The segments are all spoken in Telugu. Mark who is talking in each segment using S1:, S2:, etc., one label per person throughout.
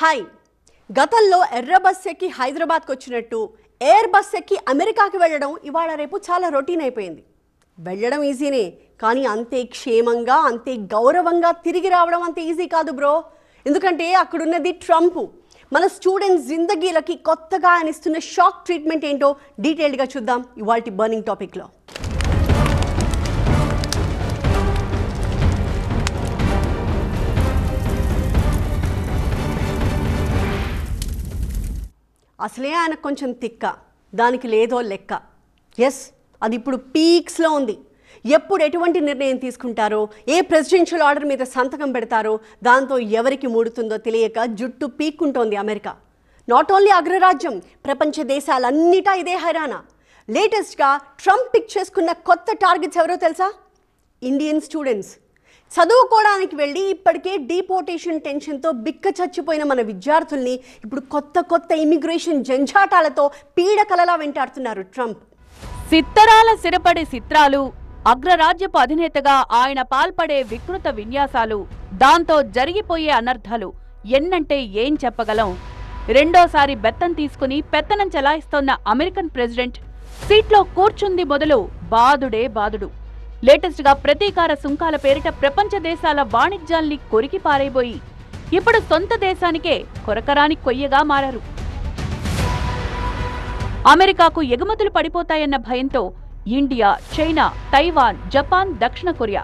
S1: హాయ్. గతంలో ఎర్ర బస్ ఎక్కి హైదరాబాద్కి వచ్చినట్టు ఎయిర్ బస్ ఎక్కి అమెరికాకి వెళ్ళడం ఇవాళ రేపు చాలా రొటీన్ అయిపోయింది. వెళ్ళడం ఈజీనే కానీ అంతే క్షేమంగా అంతే గౌరవంగా తిరిగి రావడం అంత ఈజీ కాదు బ్రో. ఎందుకంటే అక్కడున్నది ట్రంప్. మన స్టూడెంట్స్ జిందగీలకి కొత్తగా అనిస్తున్న షాక్ ట్రీట్మెంట్ ఏంటో డీటెయిల్డ్గా చూద్దాం ఇవాళ బర్నింగ్ టాపిక్లో. అసలే ఆయన కొంచెం తిక్క. దానికి లేదో లెక్క. ఎస్ అది ఇప్పుడు పీక్స్లో ఉంది. ఎప్పుడు ఎటువంటి నిర్ణయం తీసుకుంటారో ఏ ప్రెసిడెన్షియల్ ఆర్డర్ మీద సంతకం పెడతారో దాంతో ఎవరికి మూడుతుందో తెలియక జుట్టు పీక్కుంటోంది అమెరికా. నాట్ ఓన్లీ అగ్రరాజ్యం ప్రపంచ దేశాలన్నిటా ఇదే హైరానా లేటెస్ట్గా ట్రంప్ పిక్ చేసుకున్న కొత్త టార్గెట్స్ ఎవరో తెలుసా? ఇండియన్ స్టూడెంట్స్ చదువుకోవడానికి వెళ్ళి ఇప్పటికే డీపోర్టేషన్ టెన్షన్తో బిక్క చచ్చిపోయిన మన విద్యార్థుల్ని ఇప్పుడు కొత్త కొత్త ఇమిగ్రేషన్ జంజాటాలతో పీడకలలా వెంటాడుతున్నారు ట్రంప్.
S2: సిత్తరాల సిరపడే చిత్రాలు అగ్రరాజ్యపు అధినేతగా ఆయన పాల్పడే వికృత విన్యాసాలు దాంతో జరిగిపోయే అనర్థాలు ఎన్నంటే ఏం చెప్పగలం? రెండోసారి బెత్తం తీసుకుని పెత్తనం చెలాయిస్తోన్న అమెరికన్ ప్రెసిడెంట్ సీట్లో కూర్చుంది మొదలు బాదుడే బాదుడు. లేటెస్ట్గా ప్రతీకార సుంకాల పేరిట ప్రపంచ దేశాల వాణిజ్యాల్ని కొరికి పారైపోయి ఇప్పుడు సొంత దేశానికే కొరకరాని కొయ్యగా మారారు. అమెరికాకు ఎగుమతులు పడిపోతాయన్న భయంతో ఇండియా చైనా తైవాన్ జపాన్ దక్షిణ కొరియా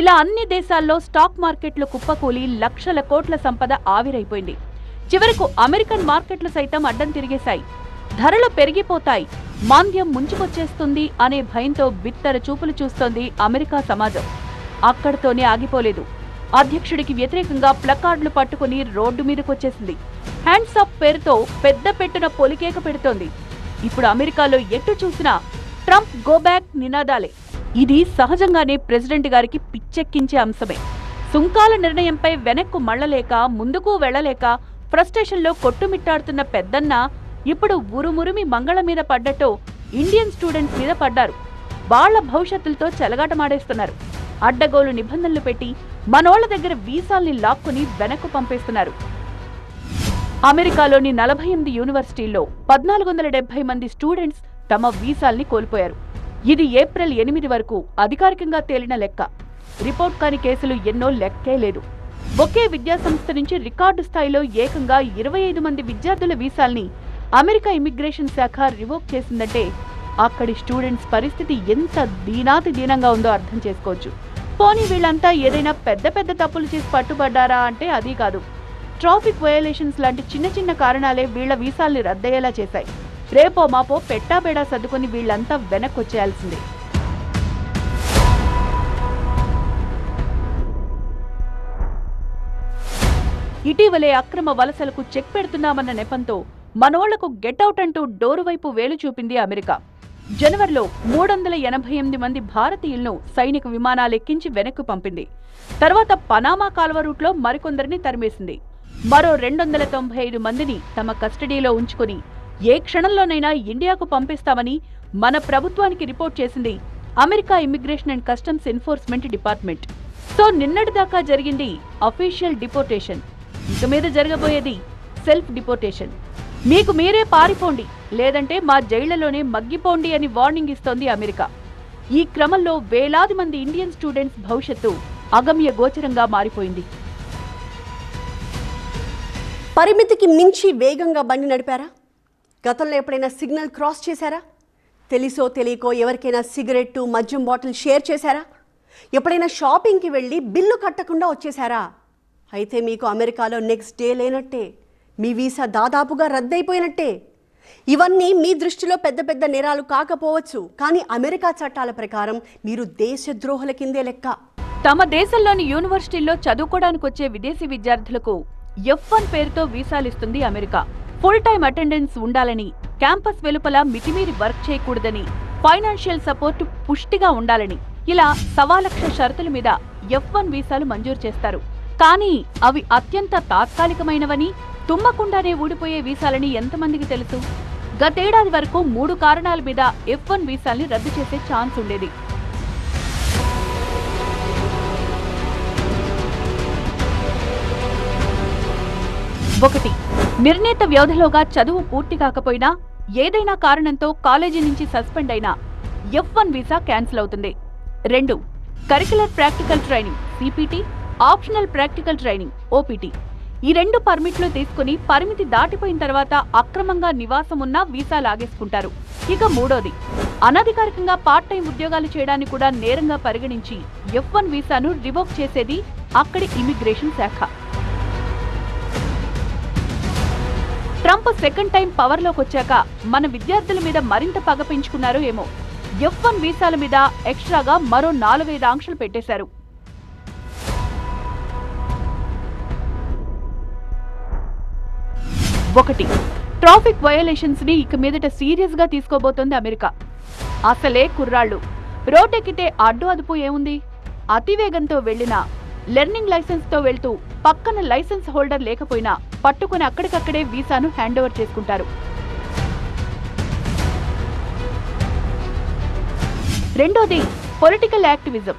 S2: ఇలా అన్ని దేశాల్లో స్టాక్ మార్కెట్లు కుప్పకూలి లక్షల కోట్ల సంపద ఆవిరైపోయింది. చివరకు అమెరికన్ మార్కెట్లు సైతం అడ్డం తిరిగేశాయి. ధరలు పెరిగిపోతాయి. మాంద్యం ముంచుకొచ్చేస్తుంది అనే భయంతో బిత్తర చూపులు చూస్తోంది అమెరికా సమాజం. అక్కడితోనే ఆగిపోలేదు. అధ్యక్షుడికి వ్యతిరేకంగా ప్లకార్డులు పట్టుకుని రోడ్డు మీదకొచ్చేసింది. హ్యాండ్స్ అప్ పేరుతో పెద్ద పెట్టున పొలికేక పెడుతోంది. ఇప్పుడు అమెరికాలో ఎటు చూసినా ట్రంప్ గోబ్యాక్ నినాదాలే. ఇది సహజంగానే ప్రెసిడెంట్ గారికి పిచ్చెక్కించే అంశమే. సుంకాల నిర్ణయంపై వెనక్కు మళ్ళలేక ముందుకు వెళ్ళలేక ఫ్రస్ట్రేషన్లో కొట్టుమిట్టాడుతున్న పెద్దన్న ఇప్పుడు ఉరుమురుమి మంగళ మీద పడ్డట్టు ఇండియన్ స్టూడెంట్స్ మీద పడ్డారు. వాళ్ళ భవిష్యత్తులతో చెలగాటమాడేస్తున్నారు. అడ్డగోలు నిబంధనలు పెట్టి మనోళ్ళ దగ్గర వీసాల్ని లాక్కుని వెనక్కు పంపేస్తున్నారు. అమెరికాలోని నలభై ఎనిమిది యూనివర్సిటీల్లో పద్నాలుగు వందల డెబ్బై మంది స్టూడెంట్స్ తమ వీసాల్ని కోల్పోయారు. ఇది ఏప్రిల్ ఎనిమిది వరకు అధికారికంగా తేలిన లెక్క. రిపోర్ట్ కాని కేసులు ఎన్నో లెక్కే లేదు. ఒకే విద్యాసంస్థ నుంచి రికార్డు స్థాయిలో ఏకంగా ఇరవై ఐదు మంది విద్యార్థుల వీసాల్ని అమెరికా ఇమిగ్రేషన్ శాఖ రివోక్ చేసిందంటే అక్కడి స్టూడెంట్స్ పరిస్థితి ఎంత దీనాతి దీనంగా ఉందో అర్థం చేసుకోవచ్చు. పోనీ వీళ్ళంతా ఏదైనా పెద్ద పెద్ద తప్పులు చేసి పట్టుబడ్డారా అంటే అది కాదు. ట్రాఫిక్ వయోలేషన్స్ లాంటి చిన్న చిన్న కారణాలే వీళ్ళ వీసాల్ని రద్దయ్యేలా చేశాయి. రేపో మాపో పెట్టాబేడా సర్దుకుని వీళ్ళంతా వెనక్కొచ్చేయాల్సిందే. ఇటీవలే అక్రమ వలసలకు చెక్ పెడుతున్నామన్న నెపంతో మనోళ్ళకు గెట్అవుట్ అంటూ డోరు వైపు వేలు చూపింది అమెరికా. జనవరిలో మూడు వందల ఎనభై ఎనిమిది మంది భారతీయులను సైనిక విమానాలెక్కించి వెనక్కు పంపింది. తర్వాత పనామా కాల్వ రూట్లో మరికొందరిని తరిమేసింది. మరో రెండు వందల తొంభై ఐదు మందిని తమ కస్టడీలో ఉంచుకుని ఏ క్షణంలోనైనా ఇండియాకు పంపిస్తామని మన ప్రభుత్వానికి రిపోర్ట్ చేసింది America immigration and customs enforcement department. So నిన్నటిదాకా జరిగింది అఫీషియల్ డిపోర్టేషన్. ఇక మీద జరగబోయేది సెల్ఫ్ డిపోర్టేషన్. మీకు మీరే పారిపోండి లేదంటే మా జైళ్ళలోనే మగ్గిపోండి అని వార్నింగ్ ఇస్తోంది అమెరికా. ఈ క్రమంలో వేలాది మంది ఇండియన్ స్టూడెంట్స్ భవిష్యత్తు అగమ్య గోచరంగా మారిపోయింది.
S1: పరిమితికి మించి వేగంగా బండి నడిపారా? గతంలో ఎప్పుడైనా సిగ్నల్ క్రాస్ చేశారా? తెలిసో తెలియకో ఎవరికైనా సిగరెట్ మద్యం బాటిల్ షేర్ చేశారా? ఎప్పుడైనా షాపింగ్కి వెళ్ళి బిల్లు కట్టకుండా వచ్చేశారా? అయితే మీకు అమెరికాలో నెక్స్ట్ డే లేనట్టే. మీ వీసా దాదాపుగా రద్దయిపోయినట్టే. ఇవన్నీ మీ దృష్టిలో పెద్ద పెద్ద నేరాలు కాకపోవచ్చు కానీ అమెరికా చట్టాల ప్రకారం మీరు దేశద్రోహుల కిందే లెక్క.
S2: తమ దేశంలోని యూనివర్సిటీల్లో చదువుకోవడానికి వచ్చే విదేశీ విద్యార్థులకు ఎఫ్ వన్ పేరుతో వీసాలు ఇస్తుంది అమెరికా. ఫుల్ టైం అటెండెన్స్ ఉండాలని క్యాంపస్ వెలుపల మితిమీరి వర్క్ చేయకూడదని ఫైనాన్షియల్ సపోర్ట్ పుష్టిగా ఉండాలని ఇలా సవాలక్ష షరతుల మీద ఎఫ్ వన్ వీసాలు మంజూరు చేస్తారు. కానీ అవి అత్యంత తాత్కాలికమైనవని తుమ్మకుండానే ఊడిపోయే వీసాలని ఎంతమందికి తెలుసు? గతేడాది వరకు మూడు కారణాల మీద ఎఫ్ వన్ వీసాల్ని రద్దు చేసే ఛాన్స్ ఉండేది. ఒకటి నిర్ణీత వ్యవధిలోగా చదువు పూర్తి కాకపోయినా ఏదైనా కారణంతో కాలేజీ నుంచి సస్పెండ్ అయినా ఎఫ్ వన్ వీసా క్యాన్సిల్ అవుతుంది. రెండు curricular practical training CPT optional practical training OPT ఈ రెండు పర్మిట్లు తీసుకుని పరిమితి దాటిపోయిన తర్వాత అక్రమంగా నివాసం ఉన్న వీసా లాగేసుకుంటారు. ఇక మూడోది అనధికారికంగా పార్ట్ టైం ఉద్యోగాలు చేయడాన్ని కూడా నేరంగా పరిగణించి ఎఫ్ వన్ వీసాను రివోక్ చేసేది అక్కడి ఇమిగ్రేషన్ శాఖ. ట్రంప్ సెకండ్ టైం పవర్లోకి వచ్చాక మన విద్యార్థుల మీద మరింత పగ పెంచుకున్నారో ఏమో. ఎఫ్ వన్ వీసాల మీద ఎక్స్ట్రాగా మరో నాలుగైదు ఆంక్షలు పెట్టేశారు. ఒకటి. ట్రాఫిక్ వయోలేషన్స్ని ఇక మీదట సీరియస్గా తీసుకోబోతోంది అమెరికా. అసలే కుర్రాళ్ళు. రోడ్డెక్కితే అడ్డు అదుపు ఏముంది? అతివేగంతో వెళ్ళినా లెర్నింగ్ లైసెన్స్తో వెళ్తూ పక్కన లైసెన్స్ హోల్డర్ లేకపోయినా పట్టుకుని అక్కడికక్కడే వీసాను హ్యాండ్ ఓవర్ చేసుకుంటారు. రెండోది పొలిటికల్ యాక్టివిజం.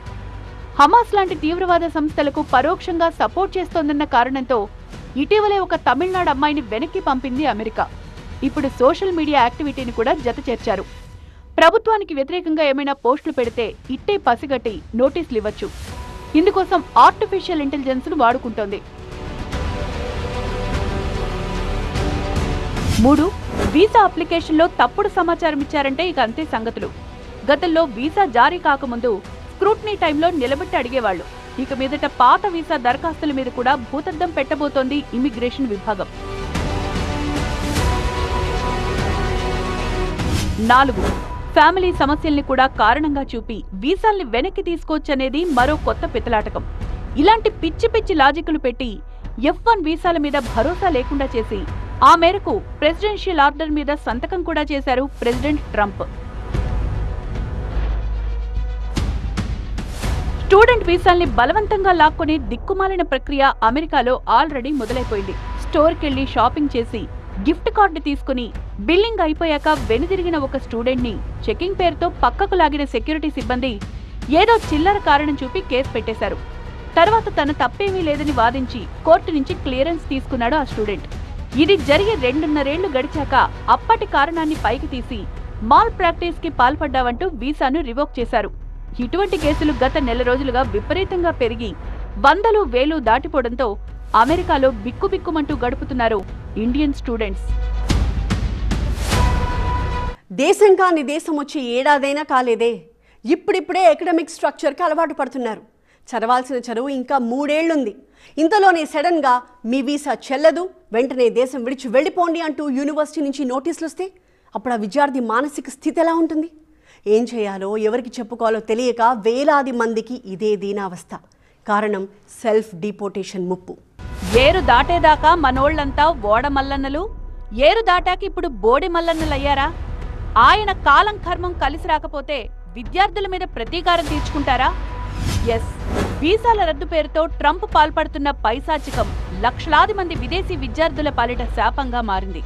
S2: హమాస్ లాంటి తీవ్రవాద సంస్థలకు పరోక్షంగా సపోర్ట్ చేస్తోందన్న కారణంతో ఇటీవలే ఒక తమిళనాడు అమ్మాయిని వెనక్కి పంపింది అమెరికా. ఇప్పుడు సోషల్ మీడియా యాక్టివిటీని కూడా జత చేర్చారు. ప్రభుత్వానికి వ్యతిరేకంగా ఏమైనా పోస్టులు పెడితే ఇట్టే పసిగట్టి నోటీసులు ఇవ్వచ్చు. ఇందుకోసం ఆర్టిఫిషియల్ ఇంటెలిజెన్స్ను వాడుకుంటోంది. మూడు వీసా అప్లికేషన్లో తప్పుడు సమాచారం ఇచ్చారంటే ఇక అంతే సంగతులు. గతంలో వీసా జారీ కాకముందు స్క్రూట్నీ టైంలో నిలబెట్టి అడిగేవాళ్ళు. ఇక మీదట పాత వీసా దరఖాస్తుల మీద కూడా భూతద్దం పెట్టబోతోంది ఇమిగ్రేషన్ విభాగం. నాలుగు ఫ్యామిలీ సమస్యల్ని కూడా కారణంగా చూపి వీసాల్ని వెనక్కి తీసుకోవచ్చనేది మరో కొత్త పితలాటకం. ఇలాంటి పిచ్చి పిచ్చి లాజిక్లు పెట్టి ఎఫ్ వన్ వీసాల మీద భరోసా లేకుండా చేసి ఆ మేరకు ప్రెసిడెన్షియల్ ఆర్డర్ మీద సంతకం కూడా చేశారు ప్రెసిడెంట్ ట్రంప్. స్టూడెంట్ వీసాల్ని బలవంతంగా లాక్కొని దిక్కుమాలిన ప్రక్రియ అమెరికాలో ఆల్రెడీ మొదలైపోయింది. స్టోర్కెళ్ళి షాపింగ్ చేసి గిఫ్ట్ కార్డు తీసుకుని బిల్లింగ్ అయిపోయాక వెనుదిరిగిన ఒక స్టూడెంట్ని చెకింగ్ పేరుతో పక్కకు లాగిన సెక్యూరిటీ సిబ్బంది ఏదో చిల్లర కారణం చూపి కేసు పెట్టేశారు. తర్వాత తన తప్పేమీ లేదని వాదించి కోర్టు నుంచి క్లియరెన్స్ తీసుకున్నాడు ఆ స్టూడెంట్. ఇది జరిగి రెండున్నరేళ్ళు గడిచాక అప్పటి కారణాన్ని పైకి తీసి మాల్ ప్రాక్టీస్కి పాల్పడ్డావంటూ వీసాను రివోక్ చేశారు. ఇటువంటి కేసులు గత నెల రోజులుగా విపరీతంగా పెరిగి వందలు వేలు దాటిపోవడంతో అమెరికాలో బిక్కుబిక్కుమంటూ గడుపుతున్నారు ఇండియన్ స్టూడెంట్స్.
S1: దేశం కాని దేశం వచ్చి ఏడాదైనా కాలేదే. ఇప్పుడిప్పుడే ఎకడమిక్ స్ట్రక్చర్కి అలవాటు పడుతున్నారు. చదవాల్సిన చదువు ఇంకా మూడేళ్ళుంది. ఇంతలోనే సడన్గా మీ వీసా చెల్లదు వెంటనే దేశం విడిచి వెళ్ళిపోండి అంటూ యూనివర్సిటీ నుంచి నోటీసులు వస్తే అప్పుడు ఆ విద్యార్థి మానసిక స్థితి ఎలా ఉంటుంది? ఏం చేయాలో ఎవరికి చెప్పుకోవాలో తెలియక వేలాది మందికి ఇదే దీనావస్థ. కారణం సెల్ఫ్ డిపోటేషన్ ముప్పు.
S2: ఏరు దాటేదాకా మనోళ్ళంతా ఓడ మల్లన్నలు? ఏరు దాటాక ఇప్పుడు బోడి మల్లన్నలయ్యారా? ఆయన కాలం కర్మం కలిసి రాకపోతే విద్యార్థుల మీద ప్రతీకారం తీర్చుకుంటారా? ఎస్ వీసాల రద్దు పేరుతో ట్రంప్ పాల్పడుతున్న పైశాచికం లక్షలాది మంది విదేశీ విద్యార్థుల పాలిట శాపంగా మారింది.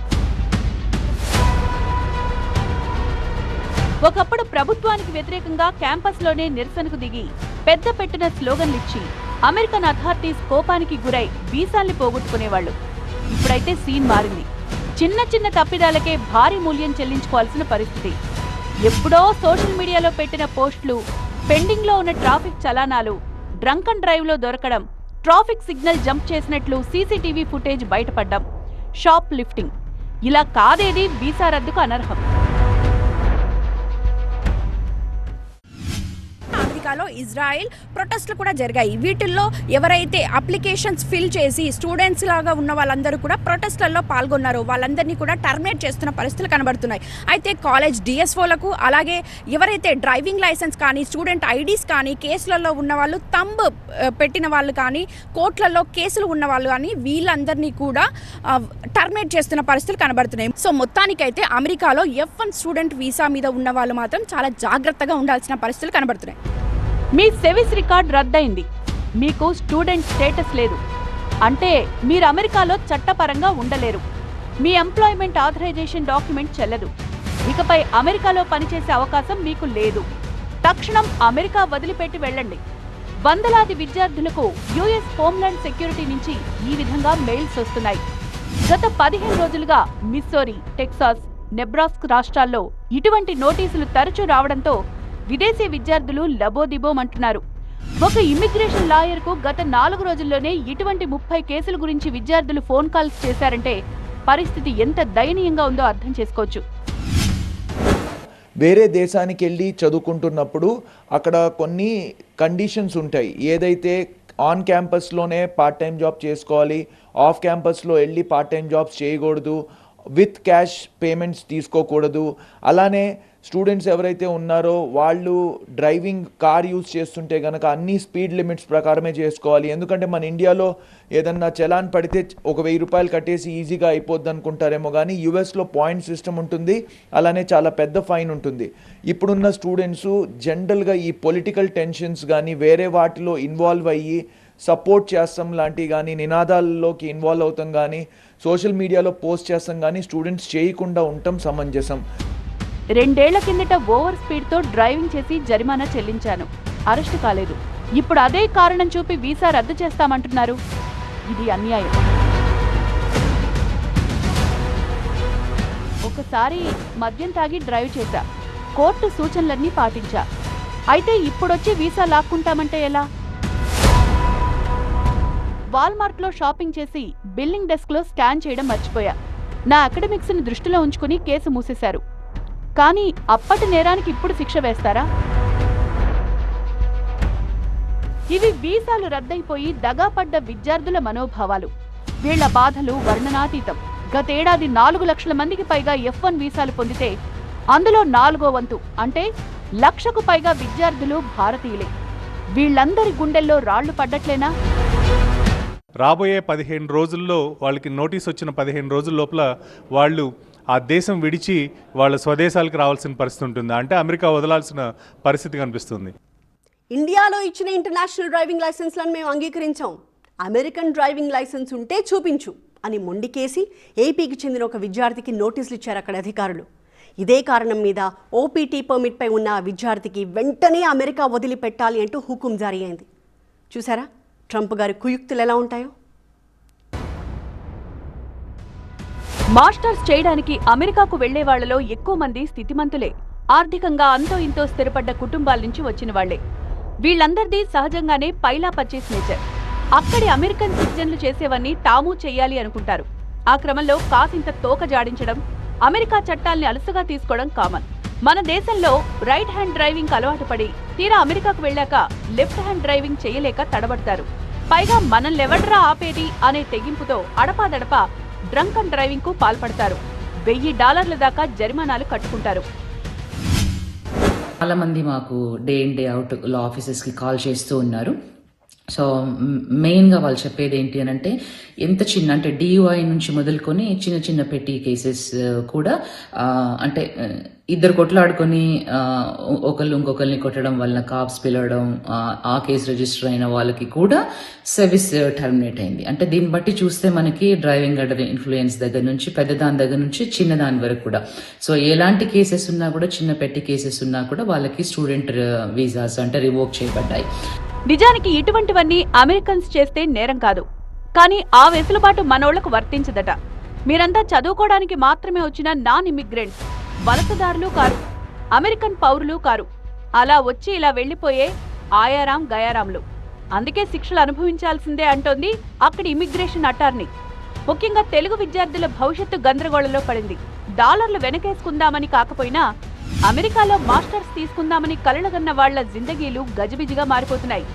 S2: ఒకప్పుడు ప్రభుత్వానికి వ్యతిరేకంగా క్యాంపస్లోనే నిరసనకు దిగి పెద్ద పెట్టిన స్లోగన్లిచ్చి అమెరికన్ అథారిటీస్ కోపానికి గురై వీసాల్ని పోగొట్టుకునేవాళ్ళు ఇప్పుడైతే సీన్ మారింది. చిన్న చిన్న తప్పిదాలకే భారీ మూల్యం చెల్లించుకోవాల్సిన పరిస్థితి. ఎప్పుడో సోషల్ మీడియాలో పెట్టిన పోస్టులు పెండింగ్లో ఉన్న ట్రాఫిక్ చలానాలు డ్రంక్ అండ్ డ్రైవ్లో దొరకడం ట్రాఫిక్ సిగ్నల్ జంప్ చేసినట్లు సీసీటీవీ ఫుటేజ్ బయటపడ్డం షాప్ లిఫ్టింగ్ ఇలా కాదేది వీసా రద్దుకు అనర్హం.
S3: అమెరికాలో ఇజ్రాయెల్ ప్రొటెస్ట్లు కూడా జరిగాయి. వీటిల్లో ఎవరైతే అప్లికేషన్స్ ఫిల్ చేసి స్టూడెంట్స్ లాగా ఉన్న వాళ్ళందరూ కూడా ప్రొటెస్ట్లలో పాల్గొన్నారో. వాళ్ళందరినీ కూడా టర్మినేట్ చేస్తున్న పరిస్థితులు కనబడుతున్నాయి. అయితే కాలేజ్ డిఎస్ఓలకు అలాగే ఎవరైతే డ్రైవింగ్ లైసెన్స్ కానీ స్టూడెంట్ ఐడీస్ కానీ కేసులలో ఉన్న వాళ్ళు తంబ్ పెట్టిన వాళ్ళు కానీ కోర్టులలో కేసులు ఉన్న వాళ్ళు కానీ వీళ్ళందరినీ కూడా టర్మినేట్ చేస్తున్న పరిస్థితులు కనబడుతున్నాయి. సో మొత్తానికైతే అమెరికాలో ఎఫ్ వన్ స్టూడెంట్ వీసా మీద ఉన్న వాళ్ళు మాత్రం చాలా జాగ్రత్తగా ఉండాల్సిన పరిస్థితులు కనబడుతున్నాయి.
S2: మీ సెవిస్ రికార్డ్ రద్దయింది. మీకు స్టూడెంట్ స్టేటస్ లేదు. అంటే మీరు అమెరికాలో చట్టపరంగా ఉండలేరు. మీ ఎంప్లాయ్మెంట్ ఆథరైజేషన్ డాక్యుమెంట్ చెల్లదు. ఇకపై అమెరికాలో పనిచేసే అవకాశం మీకు లేదు. తక్షణం అమెరికా వదిలిపెట్టి వెళ్ళండి. వందలాది విద్యార్థులకు యుఎస్ హోమ్లాండ్ సెక్యూరిటీ నుంచి ఈ విధంగా మెయిల్స్ వస్తున్నాయి. గత పదిహేను రోజులుగా మిస్సోరీ టెక్సాస్ నెబ్రాస్క్ రాష్ట్రాల్లో ఇటువంటి నోటీసులు తరచూ రావడంతో విదేశీ విద్యార్థులు లబోదిబోమంటున్నారు. ఒక ఇమ్మిగ్రేషన్ లాయర్కు గత నాలుగు రోజుల్లోనే ఇటువంటి ముప్పై కేసుల గురించి విద్యార్థులు ఫోన్ కాల్స్ చేశారంటే పరిస్థితి ఎంత దయనీయంగా ఉందో అర్థం చేసుకోవచ్చు.
S4: వేరే దేశానికి వెళ్ళి చదువుకుంటున్నప్పుడు అక్కడ కొన్ని కండిషన్స్ ఉంటాయి. ఏదైతే ఆన్ క్యాంపస్లోనే పార్ట్ టైం జాబ్ చేసుకోవాలి ఆఫ్ క్యాంపస్లో వెళ్ళి పార్ట్ టైం జాబ్స్ చేయకూడదు విత్ క్యాష్ పేమెంట్స్ తీసుకోకూడదు అలానే స్టూడెంట్స్ ఎవరైతే ఉన్నారో వాళ్ళు డ్రైవింగ్ కార్ యూజ్ చేస్తుంటే కనుక అన్ని స్పీడ్ లిమిట్స్ ప్రకారమే చేసుకోవాలి. ఎందుకంటే మన ఇండియాలో ఏదన్నా చలాన్ పడితే ఒక వెయ్యి రూపాయలు కట్టేసి ఈజీగా అయిపోద్ది అనుకుంటారేమో కానీ యూఎస్లో పాయింట్ సిస్టమ్ ఉంటుంది. అలానే చాలా పెద్ద ఫైన్ ఉంటుంది. ఇప్పుడున్న స్టూడెంట్స్ జనరల్గా ఈ పొలిటికల్ టెన్షన్స్ కానీ వేరే వాటిలో ఇన్వాల్వ్ అయ్యి సపోర్ట్ చేస్తాం లాంటివి కానీ నినాదాల్లోకి ఇన్వాల్వ్ అవుతాం కానీ సోషల్ మీడియాలో పోస్ట్ చేస్తాం కానీ స్టూడెంట్స్ చేయకుండా ఉండటం సమంజసం.
S2: రెండేళ్ళ కిందట ఓవర్ స్పీడ్తో డ్రైవింగ్ చేసి జరిమానా చెల్లించాను. అరెస్టు కాలేదు. ఇప్పుడు అదే కారణం చూపి వీసా రద్దు చేస్తామంటున్నారు. ఇది అన్యాయం. ఒకసారి మద్యం తాగి డ్రైవ్ చేశా. కోర్టు సూచనలన్నీ పాటించా. అయితే ఇప్పుడొచ్చి వీసా లాక్కుంటామంటే ఎలా? వాల్మార్ట్లో షాపింగ్ చేసి బిల్లింగ్ డెస్క్లో స్కాన్ చేయడం మర్చిపోయా. నా అకాడమిక్స్ని దృష్టిలో ఉంచుకుని కేసు మూసేశారు. కానీ అప్పటి నేరానికి ఇప్పుడు శిక్ష వేస్తారా? ఇవి వీసాలు రద్దయిపోయి దగాపడ్డ విద్యార్థుల మనోభావాలు. వీళ్ళ బాధలు వర్ణనాతీతం. గతేడాది నాలుగు లక్షల మందికి పైగా ఎఫ్ వన్ వీసాలు పొందితే అందులో నాలుగో వంతు అంటే లక్షకు పైగా విద్యార్థులు భారతీయులే. వీళ్ళందరి గుండెల్లో రాళ్ళు పడ్డట్లేనా?
S5: రాబోయే పదిహేను రోజుల్లో వాళ్ళకి నోటీస్ వచ్చిన పదిహేను రోజుల లోపల వాళ్ళు ఆ దేశం విడిచి వాళ్ళ స్వదేశాలకు రావాల్సిన పరిస్థితి ఉంటుంది. అంటే అమెరికా వదలాల్సిన పరిస్థితి కనిపిస్తుంది.
S1: ఇండియాలో ఇచ్చిన ఇంటర్నేషనల్ డ్రైవింగ్ లైసెన్స్లను మేము అంగీకరించాం. అమెరికన్ డ్రైవింగ్ లైసెన్స్ ఉంటే చూపించు అని మొండికేసి ఏపీకి చెందిన ఒక విద్యార్థికి నోటీసులు ఇచ్చారు అక్కడ అధికారులు. ఇదే కారణం మీద ఓపీటీ పర్మిట్పై ఉన్న ఆ విద్యార్థికి వెంటనే అమెరికా వదిలిపెట్టాలి అంటూ హుకుం జారీ అయింది. చూసారా? ట్రంప్ గారి కుయుక్తులు ఎలా ఉంటాయో?
S2: మాస్టర్స్ చేయడానికి అమెరికాకు వెళ్ళే వాళ్ళలో ఎక్కువ మంది స్థితిమంతులే. ఆర్థికంగా అంతో ఇంతో స్థిరపడ్డ కుటుంబాల నుంచి వచ్చిన వాళ్ళే వీళ్ళందరిది సహజంగానే పైలా పర్చేస్ నేచర్. అక్కడి అమెరికన్ సిటిజన్లు చేసేవన్నీ తాము చేయాలి అనుకుంటారు. ఆ క్రమంలో కాసింత తోక జాడించడం అమెరికా చట్టాల్ని అలసుగా తీసుకోవడం కామన్. మన దేశంలో రైట్ హ్యాండ్ డ్రైవింగ్ అలవాటు పడి తీరా అమెరికాకు వెళ్ళాక లెఫ్ట్ హ్యాండ్ డ్రైవింగ్ చేయలేక తడబడతారు. పైగా మనల్నెవడ్రా ఆపేది అనే తెగింపుతో అడపాదడపా డ్రంక్ అండ్ డ్రైవింగ్కు పాల్పడతారు. వెయ్యి డాలర్ల దాకా జరిమానాలు కట్టుకుంటారు.
S6: చాలా మంది మాకు day in day out law ఆఫీసెస్కి call చేస్తూ ఉన్నారు. సో మెయిన్గా వాళ్ళు చెప్పేది ఏంటి అని అంటే ఎంత చిన్న అంటే డియుఐ నుంచి మొదలుకొని చిన్న చిన్న పెట్టి కేసెస్ uh, కూడా uh, అంటే uh, ఇద్దరు కొట్లాడుకొని ఒకళ్ళు ఇంకొకరిని కొట్టడం వలన కాప్స్ పిలవడం ఆ, ఆ కేసు రిజిస్టర్ అయిన వాళ్ళకి కూడా సర్వీస్ టర్మినేట్ అయింది. అంటే దీన్ని బట్టి చూస్తే మనకి డ్రైవింగ్ అండర్ ఇన్ఫ్లుయెన్స్ దగ్గర నుంచి పెద్దదాని దగ్గర నుంచి చిన్నదాని వరకు కూడా. సో ఎలాంటి కేసెస్ ఉన్నా కూడా చిన్న పెట్టి కేసెస్ ఉన్నా కూడా వాళ్ళకి స్టూడెంట్ వీసాస్ అంటే రివోక్ చేయబడ్డాయి.
S2: నిజానికి ఇటువంటివన్నీ అమెరికన్స్ చేస్తే నేరం కాదు. కానీ ఆ వెసులుబాటు మనోళ్ళకు వర్తించదట. మీరంతా చదువుకోవడానికి మాత్రమే వచ్చిన నాన్ ఇమిగ్రెంట్స్. వలసదారులు కారు. అమెరికన్ పౌరులు కారు. అలా వచ్చి ఇలా వెళ్ళిపోయే ఆయారాం గయారాంలు అందుకే శిక్షలు అనుభవించాల్సిందే అంటోంది అక్కడి ఇమిగ్రేషన్ అటార్నీ. ముఖ్యంగా తెలుగు విద్యార్థుల భవిష్యత్తు గందరగోళంలో పడింది. డాలర్లు వెనకేసుకుందామని కాకపోయినా అమెరికాలో మాస్టర్స్ తీసుకుందామని కలలుగన్న వాళ్ళ జిందగీలు గజిబిజిగా మారిపోతున్నాయి.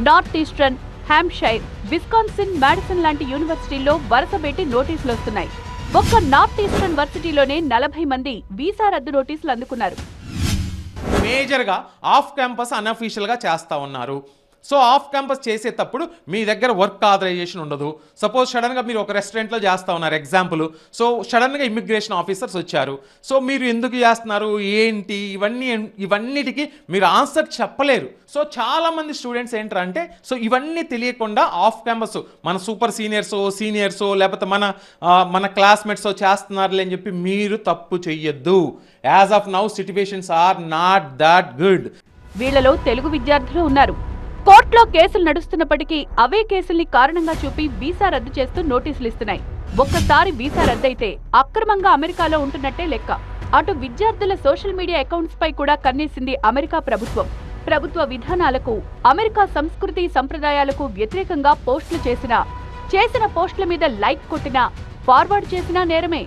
S2: North eastern Hampshire Wisconsin Madison లాంటి యూనివర్సిటీల్లో వరసపెట్టి నోటీసులు వస్తున్నాయి. ఒక్క నార్త్ ఈస్టర్న్ వర్సిటీలోనే నలభై మంది వీసా రద్దు నోటీసులు అందుకున్నారు.
S7: మేజర్గా ఆఫ్ క్యాంపస్ అన్అఫీషియల్గా చేస్తూ ఉన్నారు. సో ఆఫ్ క్యాంపస్ చేసేటప్పుడు మీ దగ్గర వర్క్ ఆథరైజేషన్ ఉండదు. సపోజ్ సడన్గా మీరు ఒక రెస్టారెంట్లో చేస్తూ ఉన్నారు ఎగ్జాంపుల్. సో సడన్గా ఇమిగ్రేషన్ ఆఫీసర్స్ వచ్చారు. సో మీరు ఎందుకు చేస్తున్నారు? ఏంటి? ఇవన్నీ ఇవన్నిటికీ మీరు ఆన్సర్ చెప్పలేరు. సో చాలామంది స్టూడెంట్స్ ఏంటంటే సో ఇవన్నీ తెలియకుండా ఆఫ్ క్యాంపస్ మన సూపర్ సీనియర్స్ సీనియర్స్ లేకపోతే మన మన క్లాస్మేట్స్ చేస్తున్నారులే అని చెప్పి మీరు తప్పు చెయ్యొద్దు. As of now situations are not that good.
S2: వీళ్ళలో తెలుగు విద్యార్థులు ఉన్నారు. కోర్టులో కేసులు నడుస్తున్నప్పటికీ అవే కేసుల్ని కారణంగా చూపి వీసా రద్దు చేస్తూ నోటీసులు ఇస్తున్నాయి ఒక్కసారి వీసా రద్దయితే అక్రమంగా అమెరికాలో ఉంటున్నట్టే లెక్క. అటు విద్యార్థుల సోషల్ మీడియా అకౌంట్స్ పై కూడా కన్నేసింది అమెరికా ప్రభుత్వం. ప్రభుత్వ విధానాలకు అమెరికా సంస్కృతి సంప్రదాయాలకు వ్యతిరేకంగా పోస్టులు చేసినా చేసిన పోస్టుల మీద లైక్ కొట్టినా ఫార్వర్డ్ చేసినా నేరమే.